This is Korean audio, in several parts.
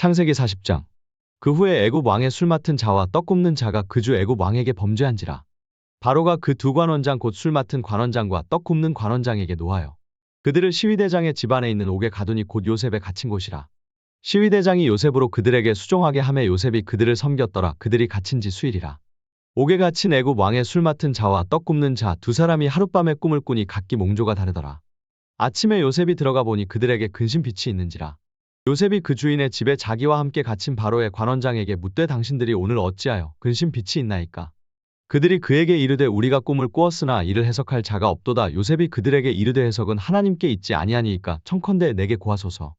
창세기 40장. 그 후에 애굽 왕의 술 맡은 자와 떡 굽는 자가 그 주 애굽 왕에게 범죄한지라. 바로가 그 두 관원장 곧 술 맡은 관원장과 떡 굽는 관원장에게 노하여 그들을 시위대장의 집안에 있는 옥에 가두니 곧 요셉에 갇힌 곳이라. 시위대장이 요셉으로 그들에게 수종하게 함에 요셉이 그들을 섬겼더라 그들이 갇힌 지 수일이라. 옥에 갇힌 애굽 왕의 술 맡은 자와 떡 굽는 자 두 사람이 하룻밤에 꿈을 꾸니 각기 몽조가 다르더라. 아침에 요셉이 들어가 보니 그들에게 근심 빛이 있는지라. 요셉이 그 주인의 집에 자기와 함께 갇힌 바로의 관원장에게 묻되 당신들이 오늘 어찌하여 근심 빛이 있나이까? 그들이 그에게 이르되 우리가 꿈을 꾸었으나 이를 해석할 자가 없도다. 요셉이 그들에게 이르되 해석은 하나님께 있지 아니하니이까 청컨대 내게 고하소서.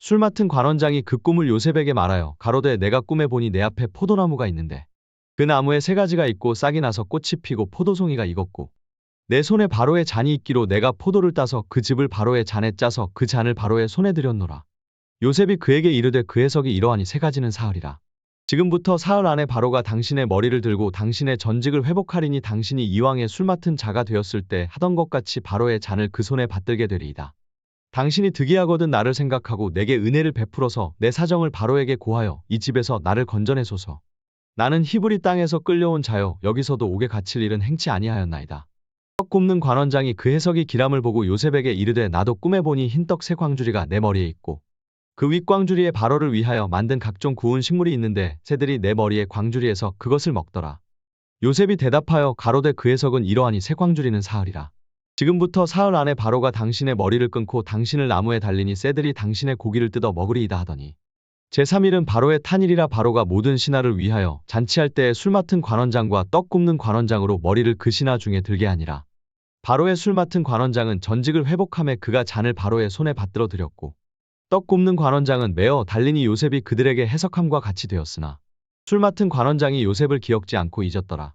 술 맡은 관원장이 그 꿈을 요셉에게 말하여 가로되 내가 꿈에 보니 내 앞에 포도나무가 있는데 그 나무에 세 가지가 있고 싹이 나서 꽃이 피고 포도송이가 익었고 내 손에 바로의 잔이 있기로 내가 포도를 따서 그 즙을 바로의 잔에 짜서 그 잔을 바로의 손에 들였노라. 요셉이 그에게 이르되 그 해석이 이러하니 세 가지는 사흘이라. 지금부터 사흘 안에 바로가 당신의 머리를 들고 당신의 전직을 회복하리니 당신이 이왕의 술 맡은 자가 되었을 때 하던 것 같이 바로의 잔을 그 손에 받들게 되리이다. 당신이 득이하거든 나를 생각하고 내게 은혜를 베풀어서 내 사정을 바로에게 고하여 이 집에서 나를 건져내소서. 나는 히브리 땅에서 끌려온 자여 여기서도 옥에 갇힐 일은 행치 아니하였나이다. 떡 굽는 관원장이 그 해석이 기람을 보고 요셉에게 이르되 나도 꿈에 보니 흰 떡 세 광주리가 내 머리에 있고 그 윗 광주리에 바로를 위하여 만든 각종 구운 식물이 있는데 새들이 내 머리에 광주리에서 그것을 먹더라. 요셉이 대답하여 가로되 그 해석은 이러하니 새 광주리는 사흘이라. 지금부터 사흘 안에 바로가 당신의 머리를 끊고 당신을 나무에 달리니 새들이 당신의 고기를 뜯어 먹으리이다 하더니 제3일은 바로의 탄일이라 바로가 모든 신하를 위하여 잔치할 때에 술 맡은 관원장과 떡 굽는 관원장으로 머리를 그 신하 중에 들게 하니라. 바로의 술 맡은 관원장은 전직을 회복함에 그가 잔을 바로의 손에 받들어 드렸고 떡 굽는 관원장은 매어 달리니 요셉이 그들에게 해석함과 같이 되었으나 술 맡은 관원장이 요셉을 기억지 않고 잊었더라.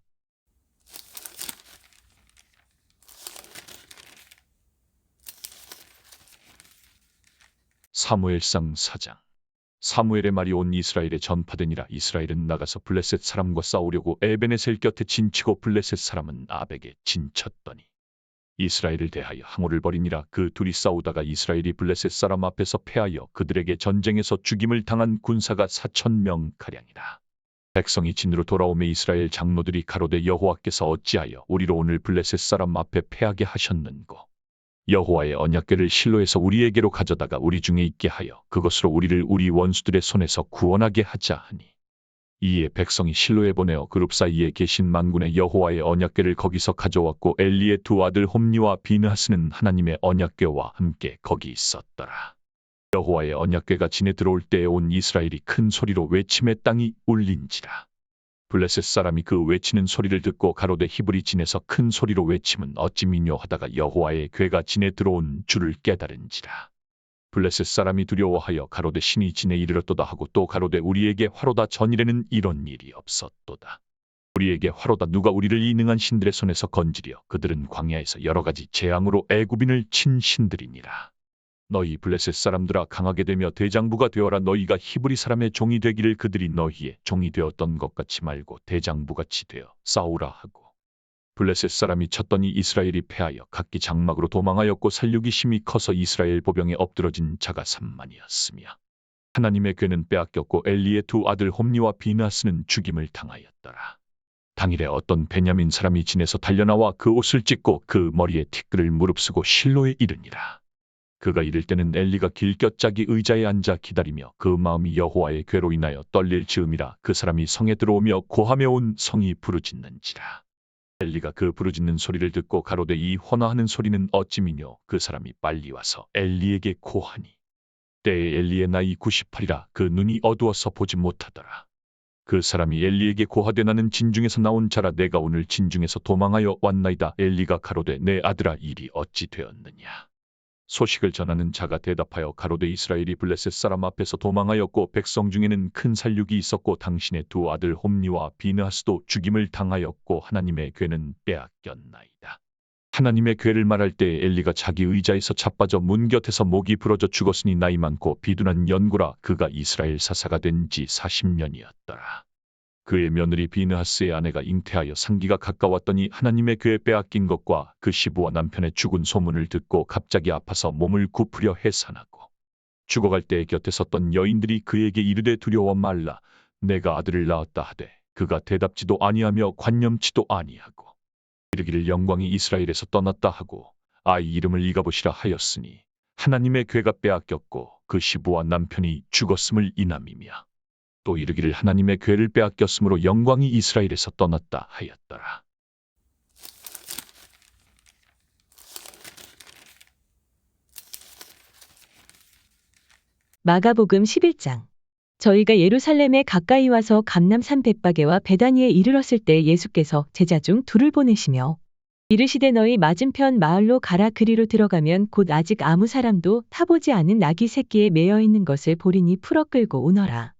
사무엘상 4장 사무엘의 말이 온 이스라엘에 전파되니라 이스라엘은 나가서 블레셋 사람과 싸우려고 에베네셀 곁에 진치고 블레셋 사람은 아벡에 진쳤더니 이스라엘을 대하여 항오를 벌이니라. 그 둘이 싸우다가 이스라엘이 블레셋 사람 앞에서 패하여 그들에게 전쟁에서 죽임을 당한 군사가 사천 명 가량이라. 백성이 진으로 돌아오매 이스라엘 장로들이 가로되 여호와께서 어찌하여 우리로 오늘 블레셋 사람 앞에 패하게 하셨는고? 여호와의 언약궤를 실로에서 우리에게로 가져다가 우리 중에 있게 하여 그것으로 우리를 우리 원수들의 손에서 구원하게 하자 하니 이에 백성이 실로에 보내어 그룹 사이에 계신 만군의 여호와의 언약궤를 거기서 가져왔고 엘리의 두 아들 홈니와 비느하스는 하나님의 언약궤와 함께 거기 있었더라. 여호와의 언약궤가 진에 들어올 때에 온 이스라엘이 큰 소리로 외침의 땅이 울린지라. 블레셋 사람이 그 외치는 소리를 듣고 가로되 히브리 진에서 큰 소리로 외침은 어찌 미묘하다가 여호와의 괴가 진에 들어온 줄을 깨달은지라. 블레셋 사람이 두려워하여 가로되 신이 진에 이르렀도다 하고 또 가로되 우리에게 화로다 전일에는 이런 일이 없었도다. 우리에게 화로다 누가 우리를 이 능한 신들의 손에서 건지려 그들은 광야에서 여러 가지 재앙으로 애굽인을 친 신들이니라. 너희 블레셋 사람들아 강하게 되며 대장부가 되어라 너희가 히브리 사람의 종이 되기를 그들이 너희의 종이 되었던 것 같이 말고 대장부같이 되어 싸우라 하고 블레셋 사람이 쳤더니 이스라엘이 패하여 각기 장막으로 도망하였고 살육이 심히 커서 이스라엘 보병에 엎드러진 자가 삼만이었으며 하나님의 괴는 빼앗겼고 엘리의 두 아들 홈니와 비나스는 죽임을 당하였더라. 당일에 어떤 베냐민 사람이 진에서 달려나와 그 옷을 찢고 그 머리에 티끌을 무릅쓰고 실로에 이르니라. 그가 이를 때는 엘리가 길곁짜기 의자에 앉아 기다리며 그 마음이 여호와의 괴로 인하여 떨릴 즈음이라 그 사람이 성에 들어오며 고하며 온 성이 부르짖는지라. 엘리가 그 부르짖는 소리를 듣고 가로되 이 헌화하는 소리는 어찌미뇨 그 사람이 빨리 와서 엘리에게 고하니 때에 엘리의 나이 98이라 그 눈이 어두워서 보지 못하더라. 그 사람이 엘리에게 고하되 나는 진중에서 나온 자라 내가 오늘 진중에서 도망하여 왔나이다. 엘리가 가로되 내 아들아 일이 어찌 되었느냐. 소식을 전하는 자가 대답하여 가로되 이스라엘이 블레셋 사람 앞에서 도망하였고 백성 중에는 큰 살육이 있었고 당신의 두 아들 홈니와 비느하스도 죽임을 당하였고 하나님의 괴는 빼앗겼나이다. 하나님의 괴를 말할 때 엘리가 자기 의자에서 자빠져 문 곁에서 목이 부러져 죽었으니 나이 많고 비둔한 연구라 그가 이스라엘 사사가 된 지 40년이었더라. 그의 며느리 비느하스의 아내가 잉태하여 상기가 가까웠더니 하나님의 괴에 빼앗긴 것과 그 시부와 남편의 죽은 소문을 듣고 갑자기 아파서 몸을 굽으려 해산하고 죽어갈 때에 곁에 섰던 여인들이 그에게 이르되 두려워 말라. 내가 아들을 낳았다 하되 그가 대답지도 아니하며 관념치도 아니하고 이르기를 영광이 이스라엘에서 떠났다 하고 아이 이름을 이가보시라 하였으니 하나님의 괴가 빼앗겼고 그 시부와 남편이 죽었음을 인함이며 또 이르기를 하나님의 괴를 빼앗겼으므로 영광이 이스라엘에서 떠났다 하였더라. 마가복음 11장. 저희가 예루살렘에 가까이 와서 감남산 bet박에와 베다니에 이르렀을 때 예수께서 제자 중 둘을 보내시며 이르시되 너희 맞은편 마을로 가라 그리로 들어가면 곧 아직 아무 사람도 타보지 않은 나귀 새끼에 매여 있는 것을 보리니 풀어 끌고 오너라.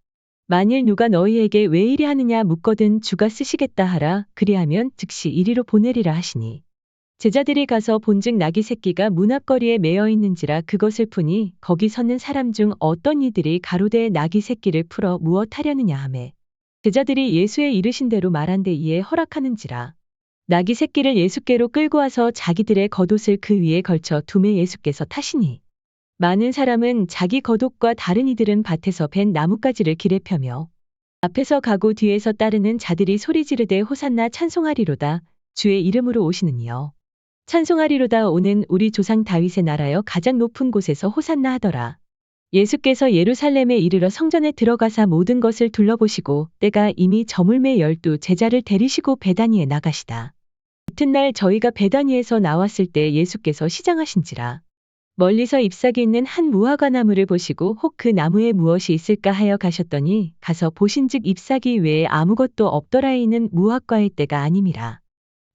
만일 누가 너희에게 왜 이리 하느냐 묻거든 주가 쓰시겠다 하라. 그리하면 즉시 이리로 보내리라 하시니. 제자들이 가서 본즉 나귀 새끼가 문 앞거리에 매여 있는지라 그것을 푸니 거기 서는 사람 중 어떤 이들이 가로되 나귀 새끼를 풀어 무엇 하려느냐 하매 제자들이 예수의 이르신 대로 말한데 이에 허락하는지라. 나귀 새끼를 예수께로 끌고 와서 자기들의 겉옷을 그 위에 걸쳐 두매 예수께서 타시니 많은 사람은 자기 겉옷과 다른 이들은 밭에서 벤 나뭇가지를 길에 펴며 앞에서 가고 뒤에서 따르는 자들이 소리 지르되 호산나 찬송하리로다 주의 이름으로 오시느니요 찬송하리로다 오는 우리 조상 다윗의 나라여 가장 높은 곳에서 호산나 하더라. 예수께서 예루살렘에 이르러 성전에 들어가사 모든 것을 둘러보시고 때가 이미 저물매 열두 제자를 데리시고 베다니에 나가시다. 이튿날 저희가 베다니에서 나왔을 때 예수께서 시장하신지라. 멀리서 잎사귀 있는 한 무화과 나무를 보시고 혹 그 나무에 무엇이 있을까 하여 가셨더니 가서 보신즉 잎사귀 외에 아무것도 없더라이는 무화과의 때가 아님이라.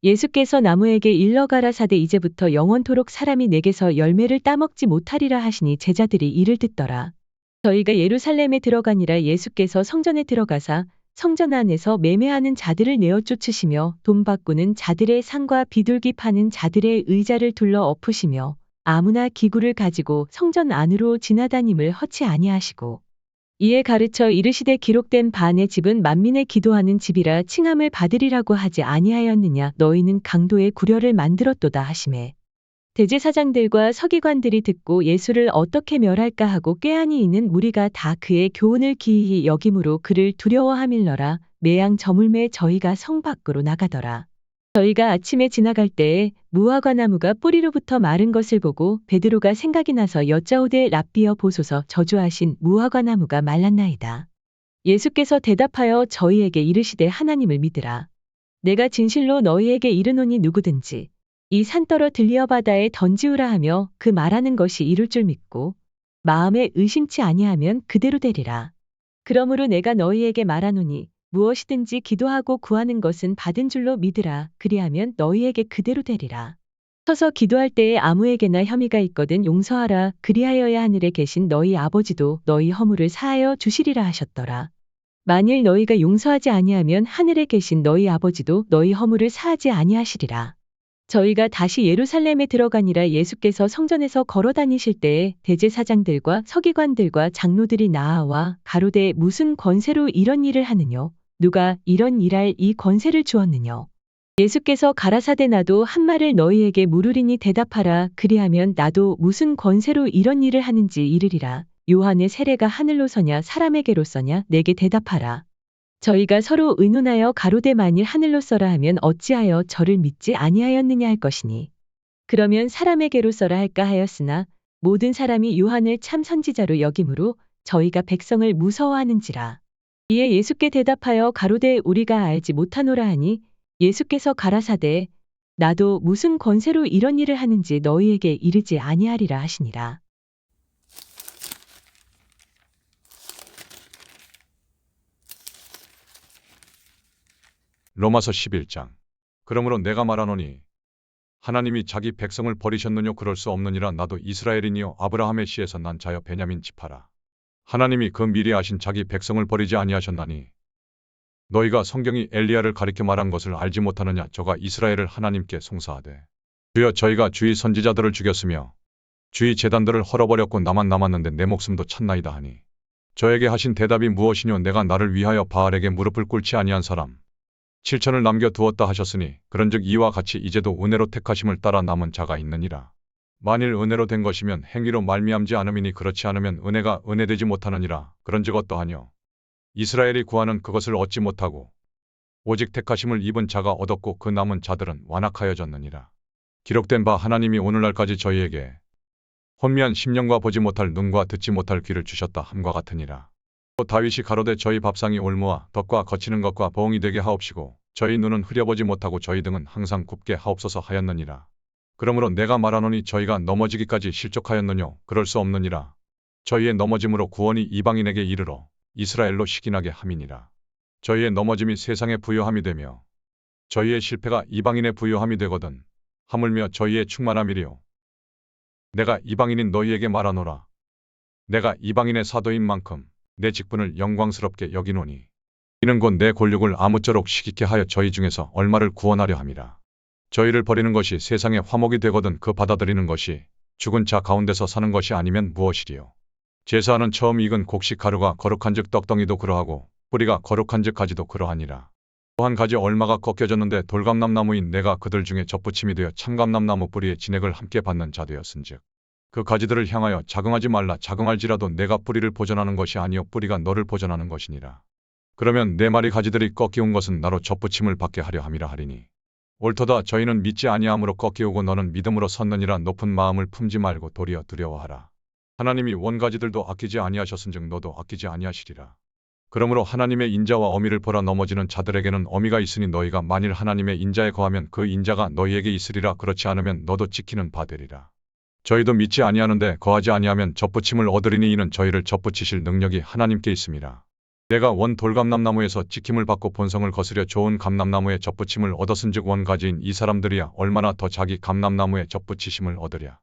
예수께서 나무에게 일러 가라 사대 이제부터 영원토록 사람이 내게서 열매를 따먹지 못하리라 하시니 제자들이 이를 듣더라. 저희가 예루살렘에 들어가니라 예수께서 성전에 들어가사 성전 안에서 매매하는 자들을 내어 쫓으시며 돈 바꾸는 자들의 상과 비둘기 파는 자들의 의자를 둘러 엎으시며 아무나 기구를 가지고 성전 안으로 지나다님을 허치 아니하시고 이에 가르쳐 이르시되 기록된 바내 집은 만민의 기도하는 집이라 칭함을 받으리라고 하지 아니하였느냐 너희는 강도의 구려를 만들었도다 하심에 대제사장들과 서기관들이 듣고 예수를 어떻게 멸할까 하고 꾀하니 이는 무리가 다 그의 교훈을 기이히 여김으로 그를 두려워함일러라. 매양 저물매 저희가 성 밖으로 나가더라 저희가 아침에 지나갈 때에 무화과 나무가 뿌리로부터 마른 것을 보고 베드로가 생각이 나서 여짜오되 랍비어 보소서 저주하신 무화과 나무가 말랐나이다. 예수께서 대답하여 저희에게 이르시되 하나님을 믿으라. 내가 진실로 너희에게 이르노니 누구든지 이 산더러 들리어 바다에 던지우라 하며 그 말하는 것이 이룰 줄 믿고 마음에 의심치 아니하면 그대로 되리라. 그러므로 내가 너희에게 말하노니 무엇이든지 기도하고 구하는 것은 받은 줄로 믿으라. 그리하면 너희에게 그대로 되리라. 서서 기도할 때에 아무에게나 혐의가 있거든 용서하라. 그리하여야 하늘에 계신 너희 아버지도 너희 허물을 사하여 주시리라 하셨더라. 만일 너희가 용서하지 아니하면 하늘에 계신 너희 아버지도 너희 허물을 사하지 아니하시리라. 저희가 다시 예루살렘에 들어가니라 예수께서 성전에서 걸어 다니실 때에 대제사장들과 서기관들과 장로들이 나아와 가로되 무슨 권세로 이런 일을 하느뇨 누가 이런 일할 이 권세를 주었느뇨? 예수께서 가라사대 나도 한 말을 너희에게 물으리니 대답하라. 그리하면 나도 무슨 권세로 이런 일을 하는지 이르리라. 요한의 세례가 하늘로 서냐 사람에게로 서냐 내게 대답하라. 저희가 서로 의논하여 가로되 만일 하늘로 써라 하면 어찌하여 저를 믿지 아니하였느냐 할 것이니? 그러면 사람에게로 써라 할까 하였으나 모든 사람이 요한을 참 선지자로 여김으로 저희가 백성을 무서워하는지라 이에 예수께 대답하여 가로되 우리가 알지 못하노라 하니 예수께서 가라사대 나도 무슨 권세로 이런 일을 하는지 너희에게 이르지 아니하리라 하시니라 로마서 11장. 그러므로 내가 말하노니 하나님이 자기 백성을 버리셨느뇨 그럴 수 없느니라 나도 이스라엘이니요 아브라함의 씨에서 난 자여 베냐민 지파라. 하나님이 그 미리 아신 자기 백성을 버리지 아니하셨나니 너희가 성경이 엘리야를 가리켜 말한 것을 알지 못하느냐 저가 이스라엘을 하나님께 송사하되 주여 저희가 주의 선지자들을 죽였으며 주의 재단들을 헐어버렸고 나만 남았는데 내 목숨도 찾나이다 하니 저에게 하신 대답이 무엇이뇨 내가 나를 위하여 바알에게 무릎을 꿇지 아니한 사람 칠천을 남겨 두었다 하셨으니 그런즉 이와 같이 이제도 은혜로 택하심을 따라 남은 자가 있느니라. 만일 은혜로 된 것이면 행위로 말미암지 않음이니 그렇지 않으면 은혜가 은혜되지 못하느니라. 그런즉 어떠하뇨? 이스라엘이 구하는 그것을 얻지 못하고 오직 택하심을 입은 자가 얻었고 그 남은 자들은 완악하여졌느니라. 기록된 바 하나님이 오늘날까지 저희에게 혼미한 심령과 보지 못할 눈과 듣지 못할 귀를 주셨다 함과 같으니라. 또 다윗이 가로되 저희 밥상이 올무와 덕과 거치는 것과 보응이 되게 하옵시고 저희 눈은 흐려보지 못하고 저희 등은 항상 굽게 하옵소서 하였느니라. 그러므로 내가 말하노니 저희가 넘어지기까지 실족하였느뇨 그럴 수 없느니라. 저희의 넘어짐으로 구원이 이방인에게 이르러 이스라엘로 식인하게 함이니라. 저희의 넘어짐이 세상에 부요함이 되며 저희의 실패가 이방인의 부요함이 되거든 하물며 저희의 충만함이리요. 내가 이방인인 너희에게 말하노라. 내가 이방인의 사도인 만큼 내 직분을 영광스럽게 여기노니 이는 곧 내 권력을 아무쪼록 시기케 하여 저희 중에서 얼마를 구원하려 함이라. 저희를 버리는 것이 세상의 화목이 되거든 그 받아들이는 것이 죽은 자 가운데서 사는 것이 아니면 무엇이리요. 제사하는 처음 익은 곡식 가루가 거룩한 즉 떡덩이도 그러하고 뿌리가 거룩한 즉 가지도 그러하니라. 또한 가지 얼마가 꺾여졌는데 돌감남나무인 내가 그들 중에 접붙임이 되어 참감남나무 뿌리의 진액을 함께 받는 자 되었은즉 그 가지들을 향하여 자긍하지 말라 자긍할지라도 내가 뿌리를 보존하는 것이 아니요 뿌리가 너를 보존하는 것이니라. 그러면 내 말이 가지들이 꺾이온 것은 나로 접붙임을 받게 하려 함이라 하리니 옳도다 저희는 믿지 아니함으로 꺾이오고 너는 믿음으로 섰느니라 높은 마음을 품지 말고 도리어 두려워하라. 하나님이 원가지들도 아끼지 아니하셨은즉 너도 아끼지 아니하시리라. 그러므로 하나님의 인자와 어미를 보라 넘어지는 자들에게는 어미가 있으니 너희가 만일 하나님의 인자에 거하면 그 인자가 너희에게 있으리라 그렇지 않으면 너도 지키는 바 되리라. 저희도 믿지 아니하는데 거하지 아니하면 접붙임을 얻으리니 이는 저희를 접붙이실 능력이 하나님께 있음이라. 내가 원 돌감남나무에서 지킴을 받고 본성을 거스려 좋은 감남나무에 접붙임을 얻었은즉 원가지인 이 사람들이야 얼마나 더 자기 감남나무에 접붙이심을 얻으랴.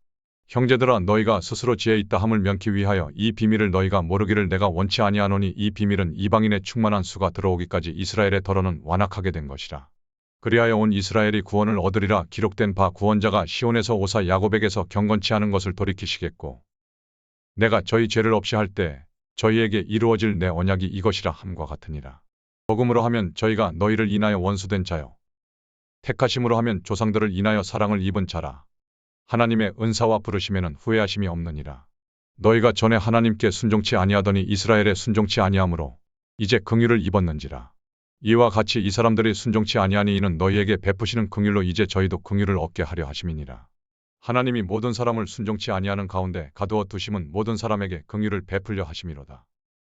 형제들아 너희가 스스로 지혜 있다 함을 면키 위하여 이 비밀을 너희가 모르기를 내가 원치 아니하노니 이 비밀은 이방인의 충만한 수가 들어오기까지 이스라엘의 덜어는 완악하게 된 것이라. 그리하여 온 이스라엘이 구원을 얻으리라 기록된 바 구원자가 시온에서 오사 야곱에게서 경건치 않은 것을 돌이키시겠고 내가 저희 죄를 없이 할 때 저희에게 이루어질 내 언약이 이것이라 함과 같으니라. 복음으로 하면 저희가 너희를 인하여 원수된 자요. 택하심으로 하면 조상들을 인하여 사랑을 입은 자라. 하나님의 은사와 부르심에는 후회하심이 없느니라. 너희가 전에 하나님께 순종치 아니하더니 이스라엘에 순종치 아니하므로 이제 긍휼을 입었는지라. 이와 같이 이 사람들이 순종치 아니하니 이는 너희에게 베푸시는 긍휼로 이제 저희도 긍휼을 얻게 하려 하심이니라. 하나님이 모든 사람을 순종치 아니하는 가운데 가두어 두심은 모든 사람에게 긍휼을 베풀려 하심이로다.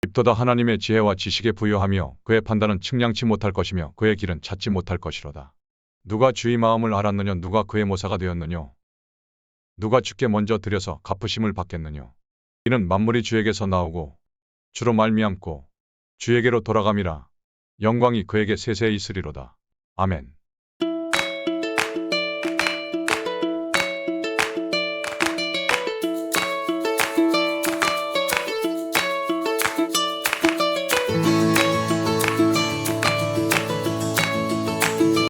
입도다 하나님의 지혜와 지식에 부여하며 그의 판단은 측량치 못할 것이며 그의 길은 찾지 못할 것이로다. 누가 주의 마음을 알았느냐 누가 그의 모사가 되었느냐 누가 주께 먼저 드려서 갚으심을 받겠느냐 이는 만물이 주에게서 나오고 주로 말미암고 주에게로 돌아감이라 영광이 그에게 세세히 있으리로다. 아멘.